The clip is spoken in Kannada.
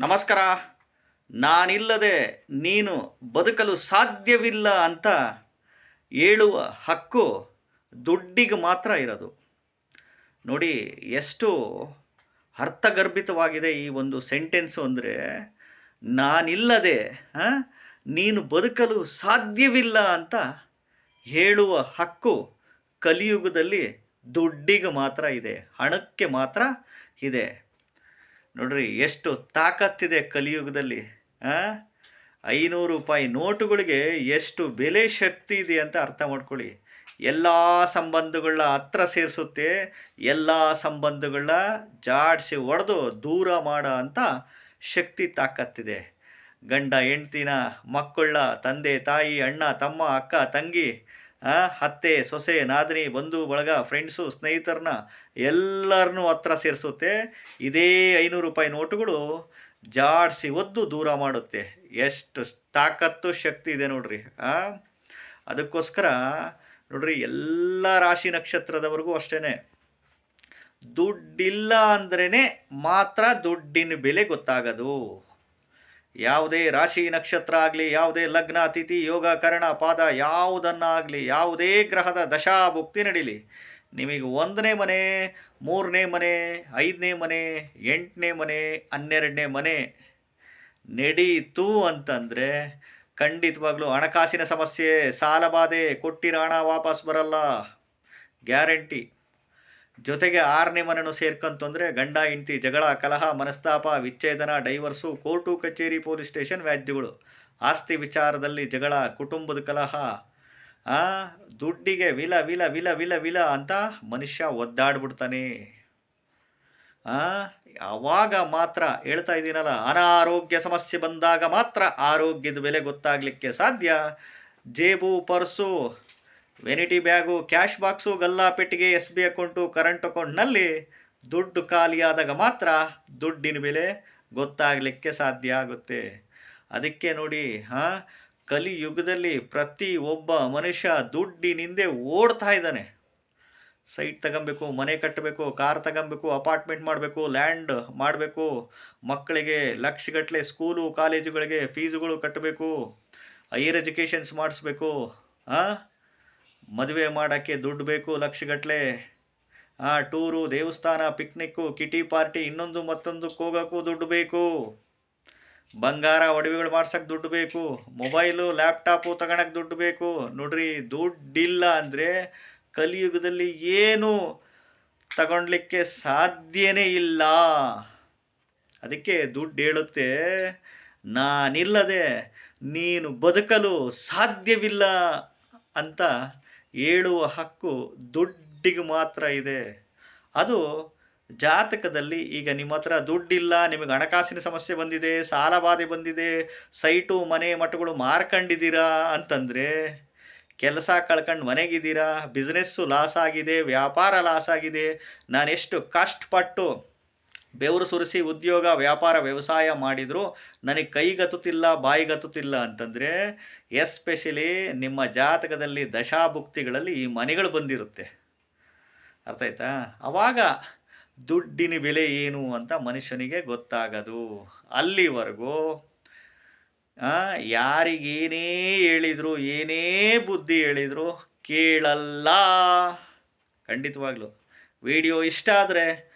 ನಮಸ್ಕಾರ. ನಾನಿಲ್ಲದೆ ನೀನು ಬದುಕಲು ಸಾಧ್ಯವಿಲ್ಲ ಅಂತ ಹೇಳುವ ಹಕ್ಕು ದುಡ್ಡಿಗೆ ಮಾತ್ರ ಇರೋದು. ನೋಡಿ, ಎಷ್ಟು ಅರ್ಥಗರ್ಭಿತವಾಗಿದೆ ಈ ಒಂದು ಸೆಂಟೆನ್ಸು ಅಂದರೆ, ನಾನಿಲ್ಲದೆ ನೀನು ಬದುಕಲು ಸಾಧ್ಯವಿಲ್ಲ ಅಂತ ಹೇಳುವ ಹಕ್ಕು ಕಲಿಯುಗದಲ್ಲಿ ದುಡ್ಡಿಗೆ ಮಾತ್ರ ಇದೆ, ಹಣಕ್ಕೆ ಮಾತ್ರ ಇದೆ. ನೋಡ್ರಿ, ಎಷ್ಟು ತಾಕತ್ತಿದೆ ಕಲಿಯುಗದಲ್ಲಿ? ಐನೂರು ರೂಪಾಯಿ ನೋಟುಗಳಿಗೆ ಎಷ್ಟು ಬೆಲೆ ಶಕ್ತಿ ಇದೆ ಅಂತ ಅರ್ಥ ಮಾಡ್ಕೊಳ್ಳಿ ಎಲ್ಲ ಸಂಬಂಧಗಳನ್ನ ಹತ್ರ ಸೇರಿಸುತ್ತೆ, ಎಲ್ಲ ಸಂಬಂಧಗಳನ್ನ ಜಾಡಿಸಿ ಒಡೆದು ದೂರ ಮಾಡೋ ಅಂತ ಶಕ್ತಿ ತಾಕತ್ತಿದೆ ಗಂಡ, ಹೆಂಡ್ತಿನ ಮಕ್ಕಳ ತಂದೆ, ತಾಯಿ, ಅಣ್ಣ, ತಮ್ಮ, ಅಕ್ಕ, ತಂಗಿ ಆ, ಅತ್ತೆ ಸೊಸೆ ನಾದಿನಿ ಬಂಧು ಬಳಗ ಫ್ರೆಂಡ್ಸು ಸ್ನೇಹಿತರನ್ನ ಎಲ್ಲರನ್ನೂ ಹತ್ರ ಸೇರಿಸುತ್ತೆ. ಇದೇ ಐನೂರು ರೂಪಾಯಿ ನೋಟುಗಳು ಜಾಡಿಸಿ ಒದ್ದು ದೂರ ಮಾಡುತ್ತೆ. ಎಷ್ಟು ತಾಕತ್ತು ಶಕ್ತಿ ಇದೆ ನೋಡ್ರಿ ಅದಕ್ಕೋಸ್ಕರ ನೋಡ್ರಿ ಎಲ್ಲ ರಾಶಿ ನಕ್ಷತ್ರದವರೆಗೂ ಅಷ್ಟೇ ದುಡ್ಡಿಲ್ಲ ಅಂದ್ರೇ ಮಾತ್ರ ದುಡ್ಡಿನ ಬೆಲೆ ಗೊತ್ತಾಗೋದು. ಯಾವುದೇ ರಾಶಿ ನಕ್ಷತ್ರ ಆಗಲಿ, ಯಾವುದೇ ಲಗ್ನ, ತಿಥಿ, ಯೋಗ, ಕರಣ, ಪಾದ ಯಾವುದನ್ನಾಗಲಿ, ಯಾವುದೇ ಗ್ರಹದ ದಶಾ ಭುಕ್ತಿ ನಡೀಲಿ. ನಿಮಗೆ ಒಂದನೇ ಮನೆ, ಮೂರನೇ ಮನೆ, ಐದನೇ ಮನೆ, ಎಂಟನೇ ಮನೆ, ಹನ್ನೆರಡನೇ ಮನೆ ನಡೀತು ಅಂತಂದರೆ ಖಂಡಿತವಾಗ್ಲೂ ಹಣಕಾಸಿನ ಸಮಸ್ಯೆ ಸಾಲಬಾಧೆ ಕೊಟ್ಟಿರೋ ಹಣ ವಾಪಸ್ ಬರಲ್ಲ. ಗ್ಯಾರಂಟಿ. ಜೊತೆಗೆ ಆರನೇ ಮನೆಯನ್ನು ಸೇರ್ಕಂತಂದರೆ ಗಂಡ ಹೆಂಡತಿ ಜಗಳ ಕಲಹ ಮನಸ್ತಾಪ ವಿಚ್ಛೇದನ ಡೈವರ್ಸು ಕೋರ್ಟು ಕಚೇರಿ ಪೊಲೀಸ್ ಸ್ಟೇಷನ್ ವ್ಯಾಜ್ಯಗಳು. ಆಸ್ತಿ ವಿಚಾರದಲ್ಲಿ ಜಗಳ ಕುಟುಂಬದ ಕಲಹ ದುಡ್ಡಿಗೆ ವಿಲ ವಿಲ ವಿಲ ವಿಲ ವಿಲ ಅಂತ ಮನುಷ್ಯ ಒದ್ದಾಡ್ಬಿಡ್ತಾನೆ. ಆ, ಆವಾಗ ಮಾತ್ರ ಹೇಳ್ತಾ ಇದ್ದೀನಲ್ಲ ಅನಾರೋಗ್ಯ ಸಮಸ್ಯೆ ಬಂದಾಗ ಮಾತ್ರ ಆರೋಗ್ಯದ ಬೆಲೆ ಗೊತ್ತಾಗಲಿಕ್ಕೆ ಸಾಧ್ಯ. ಜೇಬು purse vanity bag cash box ಗಲ್ಲಾ ಪೆಟ್ಟಿಗೆ ಎಸ್ ಬಿ ಅಕೌಂಟು ಕರೆಂಟ್ ಅಕೌಂಟ್ನಲ್ಲಿ ದುಡ್ಡು ಖಾಲಿಯಾದಾಗ ಮಾತ್ರ ದುಡ್ಡಿನ ಬೆಲೆ ಗೊತ್ತಾಗಲಿಕ್ಕೆ ಸಾಧ್ಯ ಆಗುತ್ತೆ. ಅದಕ್ಕೆ ನೋಡಿ, ಹಾಂ, ಕಲಿಯುಗದಲ್ಲಿ ಪ್ರತಿ ಒಬ್ಬ ಮನುಷ್ಯ ದುಡ್ಡಿನಿಂದೆ ಓಡ್ತಾ ಇದ್ದಾನೆ. ಸೈಟ್ ತಗೊಬೇಕು, ಮನೆ ಕಟ್ಟಬೇಕು, ಕಾರ್ ತಗೊಬೇಕು, ಅಪಾರ್ಟ್ಮೆಂಟ್ ಮಾಡಬೇಕು, ಲ್ಯಾಂಡ್ ಮಾಡಬೇಕು, ಮಕ್ಕಳಿಗೆ ಲಕ್ಷಗಟ್ಟಲೆ ಸ್ಕೂಲು, ಕಾಲೇಜುಗಳಿಗೆ ಫೀಸುಗಳು ಕಟ್ಟಬೇಕು, ಹೈಯರ್ ಎಜುಕೇಷನ್ಸ್ ಮಾಡಿಸ್ಬೇಕು, ಹಾಂ ಮದುವೆ ಮಾಡೋಕ್ಕೆ ದುಡ್ಡು ಬೇಕು ಲಕ್ಷಗಟ್ಟಲೆ ಆ ಟೂರು, ದೇವಸ್ಥಾನ, ಪಿಕ್ನಿಕ್ಕು, ಕಿಟಿ ಪಾರ್ಟಿ, ಇನ್ನೊಂದು ಮತ್ತೊಂದಕ್ಕೆ ಹೋಗೋಕ್ಕೂ ದುಡ್ಡು ಬೇಕು. ಬಂಗಾರ ಒಡವೆಗಳು ಮಾಡ್ಸೋಕ್ಕೆ ದುಡ್ಡು ಬೇಕು. ಮೊಬೈಲು, ಲ್ಯಾಪ್ಟಾಪು ತಗೊಳಕ್ಕೆ ದುಡ್ಡು ಬೇಕು. ನೋಡ್ರಿ, ದುಡ್ಡಿಲ್ಲ ಅಂದರೆ ಕಲಿಯುಗದಲ್ಲಿ ಏನು ತಗೊಳ್ಲಿಕ್ಕೆ ಸಾಧ್ಯನೇ ಇಲ್ಲ. ಅದಕ್ಕೆ ದುಡ್ಡು ಹೇಳುತ್ತೆ, ನಾನಿಲ್ಲದೆ ನೀನು ಬದುಕಲು ಸಾಧ್ಯವಿಲ್ಲ ಅಂತ ಹೇಳುವ ಹಕ್ಕು ದುಡ್ಡಿಗೆ ಮಾತ್ರ ಇದೆ. ಅದು ಜಾತಕದಲ್ಲಿ ಈಗ ನಿಮ್ಮ ಹತ್ರ ದುಡ್ಡಿಲ್ಲ, ನಿಮಗೆ ಹಣಕಾಸಿನ ಸಮಸ್ಯೆ ಬಂದಿದೆ ಸಾಲಬಾಧೆ ಬಂದಿದೆ, ಸೈಟು, ಮನೆ, ಮಠಗಳು ಮಾರ್ಕಂಡಿದ್ದೀರಾ ಅಂತಂದರೆ ಕೆಲಸ ಕಳ್ಕೊಂಡು ಮನೆಗಿದ್ದೀರಾ ಬಿಸ್ನೆಸ್ಸು ಲಾಸ್ ಆಗಿದೆ, ವ್ಯಾಪಾರ ಲಾಸ್ ಆಗಿದೆ, ನಾನೆಷ್ಟು ಕಷ್ಟಪಟ್ಟು ಬೆವರು ಸುರಿಸಿ ಉದ್ಯೋಗ, ವ್ಯಾಪಾರ, ವ್ಯವಸಾಯ ಮಾಡಿದರೂ ನನಗೆ ಕೈಗತ್ತುತ್ತಿಲ್ಲ ಬಾಯಿಗತ್ತುತ್ತಿಲ್ಲ ಅಂತಂದರೆ ಎಸ್ಪೆಷಲಿ ನಿಮ್ಮ ಜಾತಕದಲ್ಲಿ ದಶಾಭುಕ್ತಿಗಳಲ್ಲಿ ಈ ಮನೆಗಳು ಬಂದಿರುತ್ತೆ. ಅರ್ಥ ಆಯ್ತಾ? ಅವಾಗ ದುಡ್ಡಿನ ಬೆಲೆ ಏನು ಅಂತ ಮನುಷ್ಯನಿಗೆ ಗೊತ್ತಾಗದು. ಅಲ್ಲಿವರೆಗೂ ಯಾರಿಗೇನೇ ಹೇಳಿದ್ರು, ಏನೇ ಬುದ್ಧಿ ಹೇಳಿದ್ರು ಕೇಳಲ್ಲ. ಖಂಡಿತವಾಗ್ಲೂ. ವಿಡಿಯೋ ಇಷ್ಟ ಆದರೆ